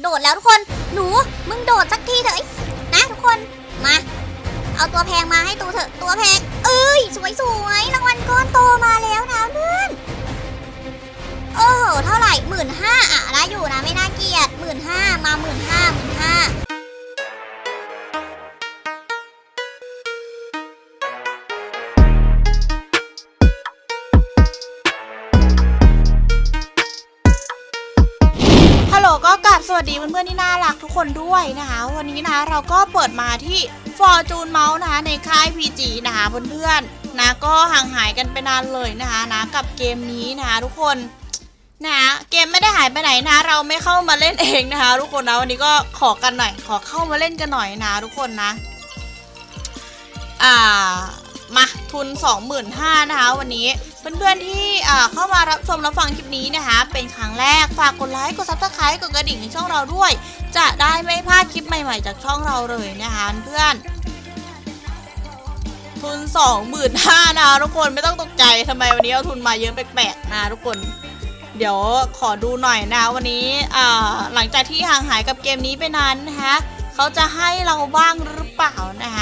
โดดแล้วทุกคน หนู มึงโดดสักทีเถอะนะทุกคน มา เอาตัวแพงมาให้ตูเถอะ ตัวแพง เอ้ย สวยสวยๆรางวัลก้อนโตมาแล้วนะเพื่อน โอ้โห เท่าไหร่หมื่นห้าอะได้อยู่นะ ไม่น่าเกลียดหมื่นห้ามาหมื่นห้า น่ารักทุกคนด้วยนะคะ วันนี้นะเราก็เปิดมาที่ Fortune Mouse นะคะในค่าย PG นะคะเพื่อนๆนะก็ห่างหายกันไปนานเลยนะคะนะกับเกมนี้นะคะทุกคนนะเกมไม่ได้หายไปไหนนะ เราไม่เข้ามาเล่นเองนะคะ ทุกคนนะวันนี้ก็ขอกันหน่อย ขอเข้ามาเล่นกันหน่อยนะ ทุกคนนะ อ่ามาทุน 25,000นะคะวันนี้ เพื่อนๆที่เข้ามารับชมรับฟังคลิปนี้นะคะ เป็นครั้งแรกฝากกดไลค์กดซับสไครต์กดกระดิ่งในช่องเราด้วย จะได้ไม่พลาดคลิปใหม่ๆ จากช่องเราเลยนะคะเพื่อนทุน25,000นะคะทุกคนไม่ต้องตกใจทำไมวันนี้เอาทุนมาเยอะแปลกๆนะทุกคน เดี๋ยวขอดูหน่อยนะวันนี้หลังจากที่ห่างหายกับเกมนี้ไปนานนะคะเขาจะให้เราบ้างหรือเปล่านะคะ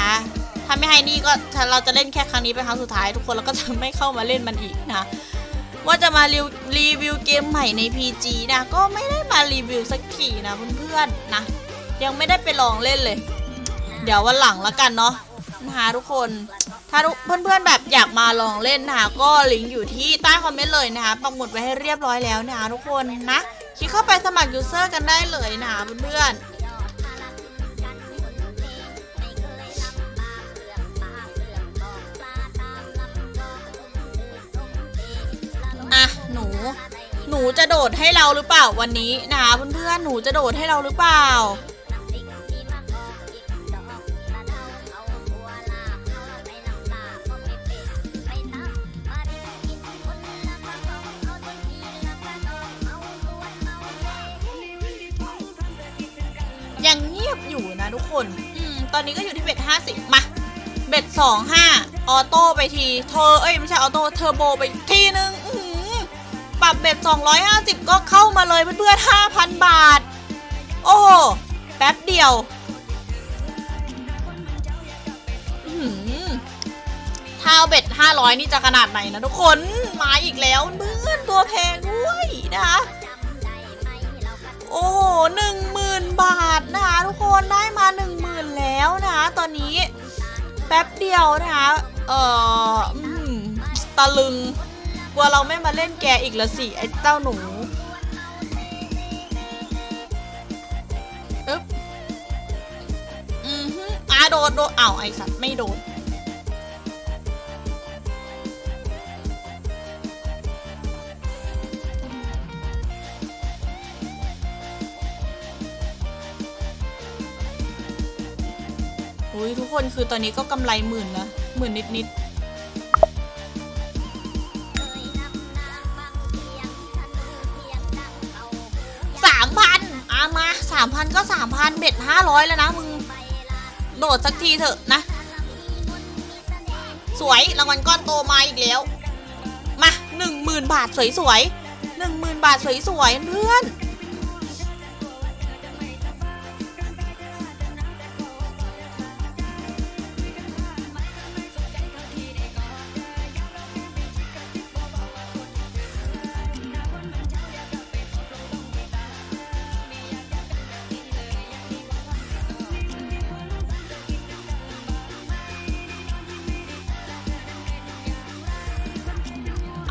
ไม่ให้นี่ก็เราจะเล่นแค่ครั้งนี้เป็นครั้งสุดท้ายทุกคนแล้วก็จะไม่เข้ามาเล่นมันอีกนะว่าจะมารีวรีวิวเกมใหม่ใน PG นะก็ไม่ได้มารีวิวสักทีนะเพื่อนๆนะยังไม่ได้ไปลองเล่นเลย เดี๋ยววันหลังละกันเนาะนะคะทุกคนถ้าเพื่อนๆแบบอยากมาลองเล่นนะคะก็ลิงก์อยู่ที่ใต้คอมเมนต์เลยนะคะปักหมุดไว้ให้เรียบร้อยแล้วนะคะทุกคนนะคลิกเข้าไปสมัครยูเซอร์กันได้เลยนะคะเพื่อนๆ นูจะโดดให้เราหรือเปล่าวันนี้นะคะเพื่อนๆหนูจะโดดให้เราหรือเปล่า ยังเงียบอยู่นะทุกคน อืม ตอนนี้ก็อยู่ที่เบ็ดห้าสิบมา เบ็ดสองห้าออโต้ไปที เธอเอ้ย ไม่ใช่ออโต้เทอร์โบไปทีนึงอื ปรับเบ็ด250 ก็เข้ามาเลยเพื่อนๆ5,000 บาท โอ้โหแป๊บเดียวห้าเอาเบ็ด500 นี่จะขนาดไหนนะทุกคนมาอีกแล้วเพื่อนตัวแพงด้วยนะคะโอ้โหหนึ่งหมื่นบาทนะคะทุกคนได้มาหนึ่งหมื่นแล้วนะคะตอนนี้แป๊บเดียวนะคะเอ่อตะลึง กลัวเราไม่มาเล่นแกอีกละสิไอ้เจ้าหนูอึ๊บอือฮึอ่าโดดโดดอ้าวไอสัตว์ไม่โดดอุ้ยทุกคนคือตอนนี้ก็กำไรหมื่นนะหมื่นนิดนิาสามพันก็สามพันเบ็ดห้าร้อยแล้วนะมึง โดดสักทีเถอะนะ สวยรางวัลก้อนโตมาอีกแล้ว มาหนึ่งหมื่นบาทสวยๆหนึ่งหมื่นบาทสวยๆเพื่อน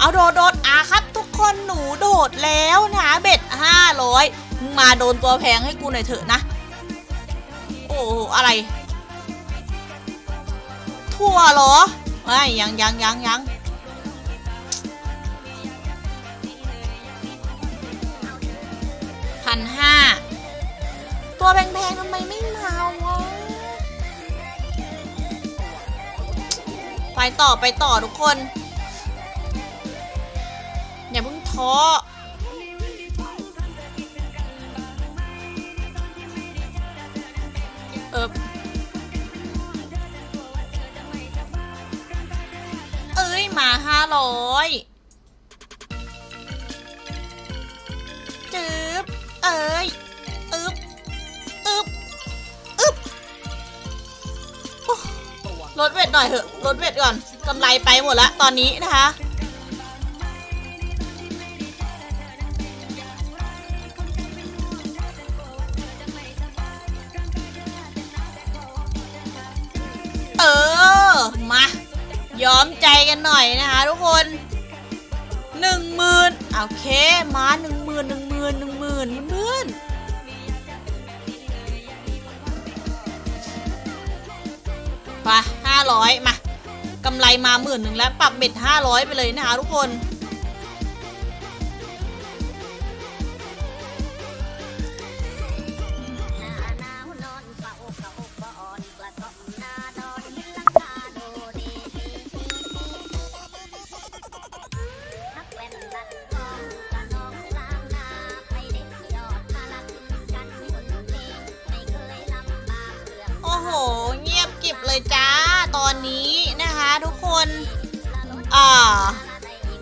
เอาโดดโดดอะครับ ทุกคนหนูโดดแล้วนะเบ็ดห้าร้อยมาโดนตัวแพงให้กูหน่อยเถอะนะ โอ้โหอะไร ทั่วเหรอไม่ยังยังยังยังพันห้าตัวแพงๆทำไมไม่มาวะไปต่อไปต่อทุกคน อเออเอ้ยมาห้าร้อยจืบเอ้ยอึบอึบอึบลดเวทหน่อยเถอะลดเวทก่อนกำไรไปหมดละตอนนี้นะคะ เออ มาย้อมใจกันหน่อยนะคะทุกคนหนึ่งหมื่นโอเค มาหนึ่งหมื่นหนึ่งหมื่นหนึ่งหมื่นเพื่อนไปห้าร้อยมากำไรมาหมื่นหนึ่งแล้วปรับเบ็ดห้าร้อยไปเลยนะคะทุกคน โอ้โห เงียบกิบเลยจ้า ตอนนี้นะคะทุกคนอ่า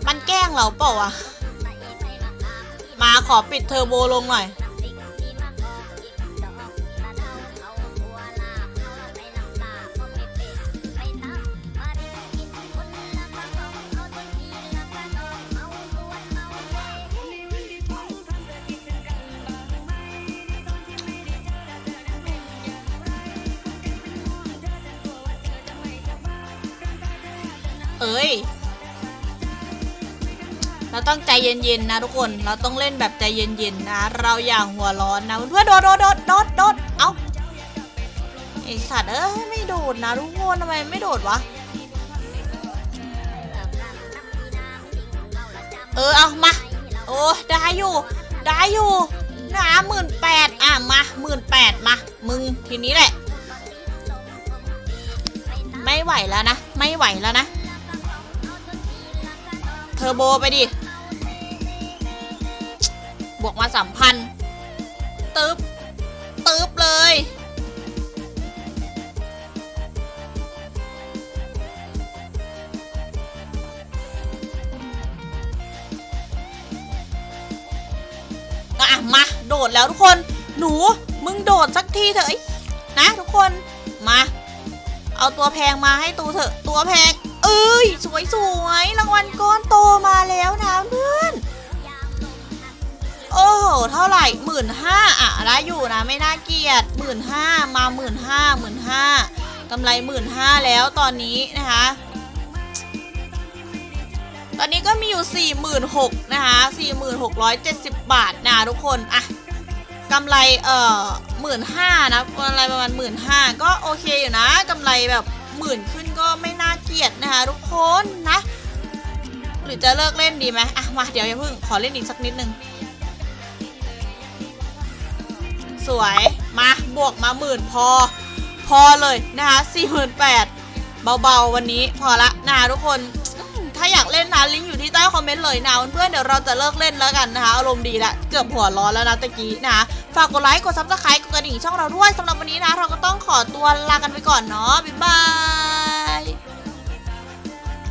มันแกล้งเราเปล่าอะมาขอปิดเทอร์โบลงหน่อย เอ้ย เราต้องใจเย็นๆนะทุกคน เราต้องเล่นแบบใจเย็นๆนะ เราอย่างหัวร้อนนะเพื่อนโดดโดดโดดโดดโดดเอ้าไอสัตว์เอ้ยไม่โดดนะทุกคนทำไมไม่โดดวะ เออเอามา โอ้ได้อยู่ ได้อยู่นะหมื่นแปดอะมาหมื่นแปดมา มึงทีนี้แหละ ไม่ไหวแล้วนะ ไม่ไหวแล้วนะ เทอร์โบไปดิ บวกมาสามพันตึ๊บตึ๊บเลย อะ มา โดดแล้วทุกคน หนู มึงโดดสักทีเถอะนะทุกคน มา เอาตัวแพงมาให้ตูเถอะ ตัวแพง อ้ย สวยสวยๆรางวัลก้อนโตมาแล้วนะเพื่อน โอ้โห เท่าไหร่หมื่นห้าอะได้อยู่นะ ไม่น่าเกลียดหมื่นห้ามาหมื่นห้าหมื่นห้ากำไรหมื่นห้าแล้วตอนนี้นะคะ ตอนนี้ก็มีอยู่ 46,000นะคะ46,70 บาทนะทุกคนอะกำไรเอ่อหมื่นห้านะกำไรประมาณหมื่นห้าก็โอเคอยู่นะกำไรแบบ หมื่นขึ้นก็ไม่น่าเกลียดนะคะทุกคนนะ หรือจะเลิกเล่นดีไหมอะมาเดี๋ยวอย่าเพิ่งขอเล่นอีกสักนิดนึงสวยมาบวกมาหมื่นพอ พอเลยนะคะสี่หมื่นแปดเบาๆวันนี้พอละนะคะทุกคน ถ้าอยากเล่นนะลิงก์อยู่ที่ใต้คอมเมนต์เลยนะเพื่อนเดี๋ยวเราจะเลิกเล่นแล้วกันนะคะอารมณ์ดีละเกือบหัวร้อนแล้วนะตะกี้นะคะฝากกดไลค์กดซับสไครต์กดกระดิ่งช่องเราด้วยสำหรับวันนี้นะ เราก็ต้องขอตัวลากันไปก่อนเนาะบ๊ายบาย